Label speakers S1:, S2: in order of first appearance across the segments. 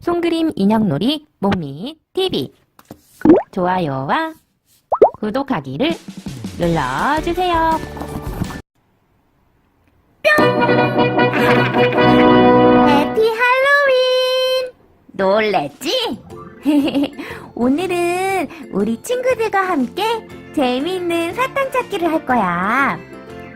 S1: 손그림 인형놀이 목미 TV 좋아요와 구독하기를 눌러주세요. 해피 할로윈! 놀랬지? 오늘은 우리 친구들과 함께 재미있는 사탕 찾기를 할 거야.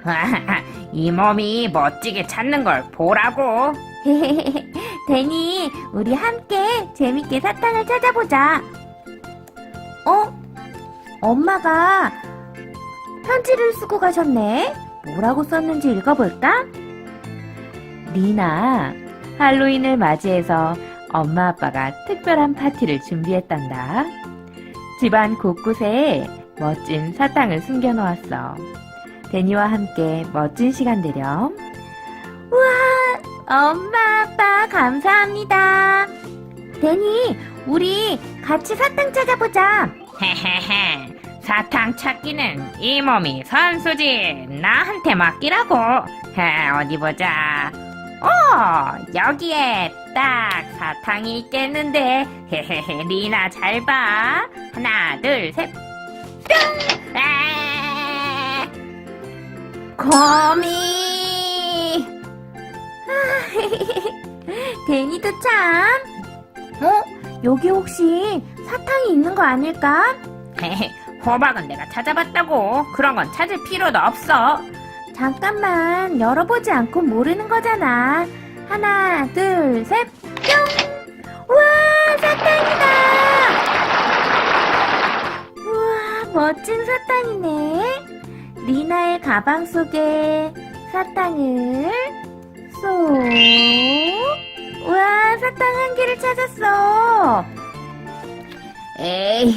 S2: 이 몸이 멋지게 찾는 걸 보라고.
S1: 데니, 우리 함께 재밌게 사탕을 찾아보자. 어? 엄마가 편지를 쓰고 가셨네? 뭐라고 썼는지 읽어볼까? 리나, 할로윈을 맞이해서 엄마 아빠가 특별한 파티를 준비했단다. 집안 곳곳에 멋진 사탕을 숨겨놓았어. 데니와 함께 멋진 시간 되렴. 엄마, 아빠, 감사합니다. 데니, 우리 같이 사탕 찾아보자.
S2: 헤헤헤. 사탕 찾기는 이 몸이 선수지. 나한테 맡기라고. 헤, 어디 보자. 오, 여기에 딱 사탕이 있겠는데. 헤헤헤, 리나 잘 봐. 하나, 둘, 셋. 뿅! 아!
S1: 거미! 데니도 참. 어? 여기 혹시 사탕이 있는 거 아닐까?
S2: 헤헤, 호박은 내가 찾아봤다고. 그런 건 찾을 필요도 없어.
S1: 잠깐만, 열어보지 않고 모르는 거잖아. 하나, 둘, 셋, 뿅! 우와, 사탕이다! 우와, 멋진 사탕이네. 리나의 가방 속에 사탕을 쏙. 우와, 사탕 한 개를 찾았어.
S2: 에이,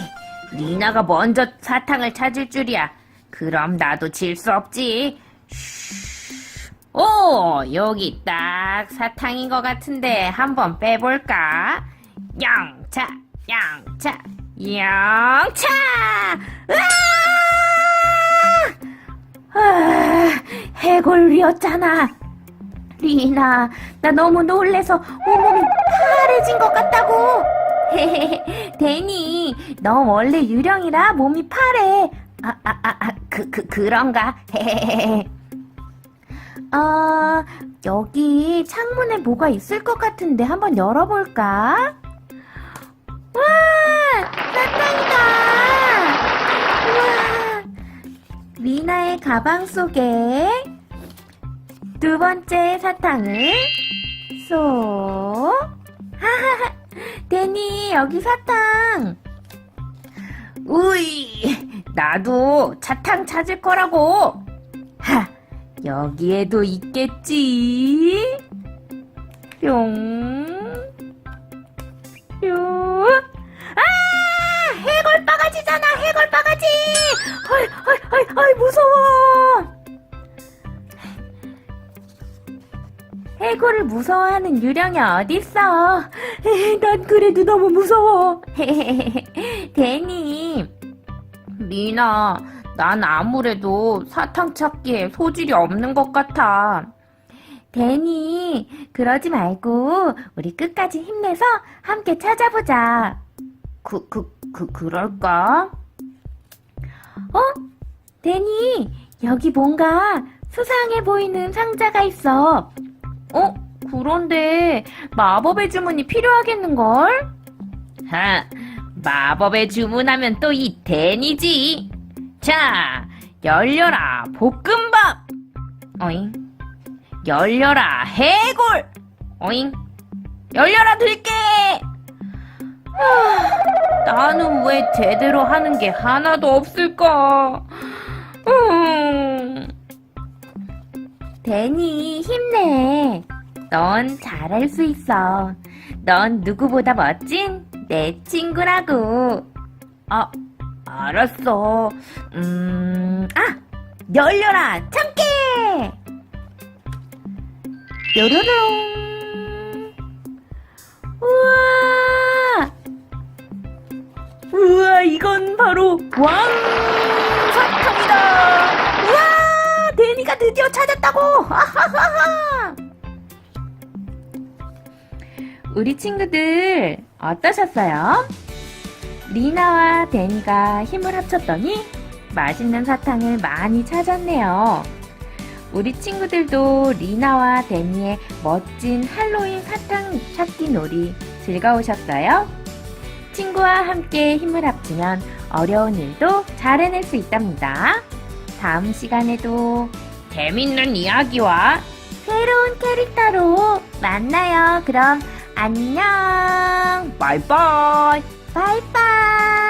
S2: 리나가 먼저 사탕을 찾을 줄이야. 그럼 나도 질 수 없지. 쉬. 오, 여기 딱 사탕인 것 같은데 한번 빼볼까? 영차, 영차, 영차!
S1: 아, 해골이었잖아. 리나, 나 너무 놀래서 온몸이 파래진 것 같다고. 데니, 너 원래 유령이라 몸이 파래. 아, 아, 아, 아, 그, 그, 그런가? 어, 여기 창문에 뭐가 있을 것 같은데 한번 열어볼까? 와, 사탕이다. 우와. 리나의 가방 속에 두 번째 사탕을 쏙. 하하하. 데니, 여기 사탕.
S2: 우이, 나도 사탕 찾을 거라고.
S1: 하, 여기에도 있겠지. 뿅. 뿅. 아! 해골 바가지잖아, 해골 해골을 무서워하는 유령이 어딨어? 난 그래도 너무 무서워. 데니,
S2: 리나, 난 아무래도 사탕 찾기에 소질이 없는 것 같아.
S1: 데니, 그러지 말고 우리 끝까지 힘내서 함께 찾아보자.
S2: 그, 그, 그, 그럴까?
S1: 어? 데니, 여기 뭔가 수상해 보이는 상자가 있어. 어? 그런데 마법의 주문이 필요하겠는걸?
S2: 하, 마법에 주문하면 또이 데니지. 자, 열려라 볶음밥. 어잉. 열려라 해골. 어잉. 열려라 들깨. 아, 나는 왜 제대로 하는 게 하나도 없을까? 음.
S1: 데니, 힘내. 넌 잘할 수 있어. 넌 누구보다 멋진 내 친구라고.
S2: 아, 알았어.
S1: 음, 아! 열려라! 참깨! 뾰로롱! 우와! 우와, 이건 바로 왕 드디어 찾았다고! 하하하하! 우리 친구들 어떠셨어요? 리나와 데니가 힘을 합쳤더니 맛있는 사탕을 많이 찾았네요. 우리 친구들도 리나와 데니의 멋진 할로윈 사탕 찾기 놀이 즐거우셨어요? 친구와 함께 힘을 합치면 어려운 일도 잘 해낼 수 있답니다. 다음 시간에도
S2: 재밌는 이야기와
S1: 새로운 캐릭터로 만나요. 그럼 안녕.
S2: 바이바이.
S1: 바이바이.